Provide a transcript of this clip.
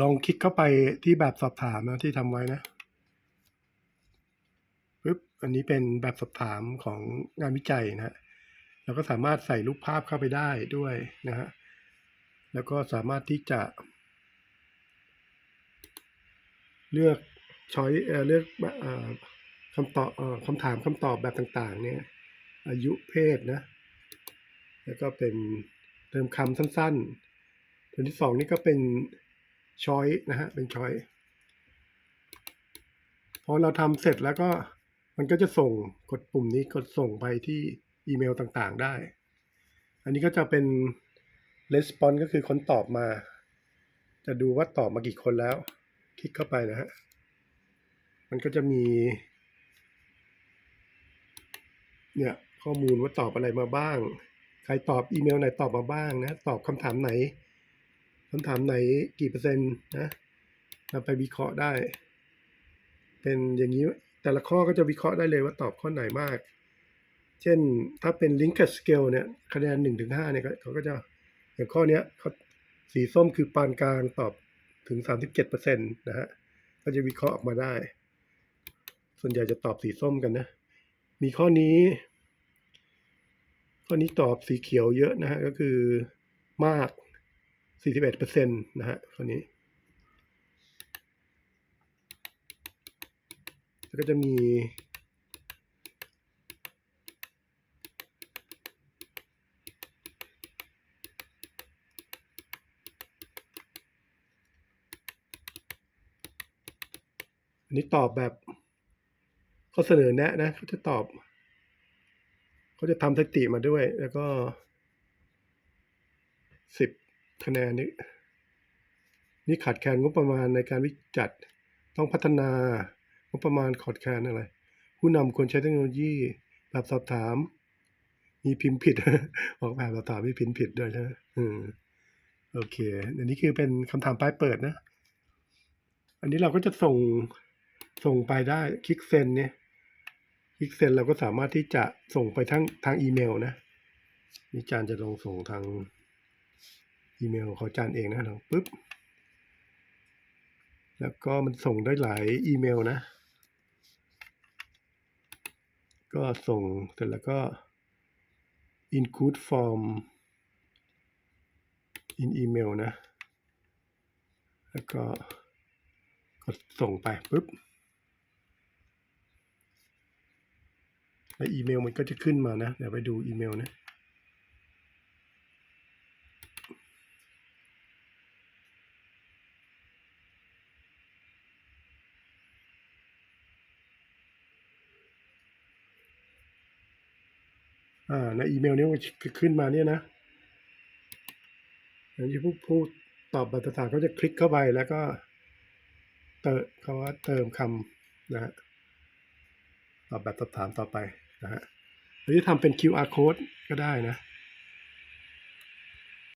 ลองคลิกเข้าไปที่แบบสอบถามนะที่ทำไว้นะปึ๊บอันนี้เป็นแบบสอบถามของงานวิจัยนะฮะเราก็สามารถใส่รูปภาพเข้าไปได้ด้วยนะฮะแล้วก็สามารถที่จะ เลือกช้อยเลือกอคำตอบคำถามคำตอบแบบต่างๆ เนี่ย อายุเพศนะ แล้วก็เป็นเติมคำสั้นๆตัวที่สองนี่ก็เป็น ช้อยนะฮะเป็นช้อยพอเราทำเสร็จแล้วก็มันก็จะส่งกดปุ่มนี้กดส่งไปที่อีเมลต่างๆได้ อันนี้ก็จะเป็น response ก็คือคนตอบมา จะดูว่าตอบมากี่คนแล้ว คลิกเข้าไปนะฮะ มันก็จะมี เนี่ยข้อมูลว่าตอบอะไรมาบ้าง ใครตอบอีเมลไหนตอบมาบ้างนะ ตอบคำถามไหน คำถามไหนกี่เปอร์เซ็นต์นะนำไปวิเคราะห์ได้ เป็นอย่างนี้แต่ละข้อก็จะวิเคราะห์ได้เลยว่าตอบข้อไหนมาก เช่นถ้าเป็น Linked Scale เนี่ยคะแนนหนึ่งถึงห้าเนี่ยเขาก็จะอย่างข้อเนี้ยเขาสีส้มคือปานกลางตอบถึงสามสิบเจ็ดเปอร์เซ็นต์นะฮะก็จะวิเคราะห์ออกมาได้ ส่วนใหญ่จะตอบสีส้มกันนะ มีข้อนี้ ข้อนี้ตอบสีเขียวเยอะนะฮะก็คือมาก 41เปอร์เซ็นต์นะฮะข้อนี้แล้วก็จะมีอันนี้ตอบแบบข้อเสนอแนะนะเขาจะตอบ เขาจะทำสถิติมาด้วย แล้วก็สิบ คะแนนนี้นี่ขาดแคลนงบประมาณในการวิจัด ต้องพัฒนางบประมาณขาดแคลนอะไร ผู้นำควรใช้เทคโนโลยีแบบสอบถาม มีพิมพ์ผิด ออกแบบสอบถามมีพิมพ์ผิดด้วยใช่ไหมอืมโอเคอันนี้คือเป็นคำถามปลายเปิดนะ อันนี้เราก็จะส่งส่งไปได้คลิกเซ็นเนี่ยคลิกเซ็นเราก็สามารถที่จะส่งไปทั้งทางอีเมลนะนี่จานจะลงส่งทาง อีเมลของจานเองนะเราปุ๊บ แล้วก็มันส่งได้หลายอีเมลนะ ก็ส่งเสร็จแล้วก็ include form in email นะ แล้วก็กดส่งไปปุ๊บแล้วอีเมลมันก็จะขึ้นมานะ เดี๋ยวไปดูอีเมลนะ ในอีเมลนี้มันขึ้นมาเนี่ยนะอย่างที่ผู้ผู้ตอบบัต่างๆก็จะคลิกเข้าไปแล้วก็เติมคำว่าเติมคำนะฮะตอบแบบสอบถามต่อไปนะฮะหรือจะทำเป็น QR code ก็ได้นะ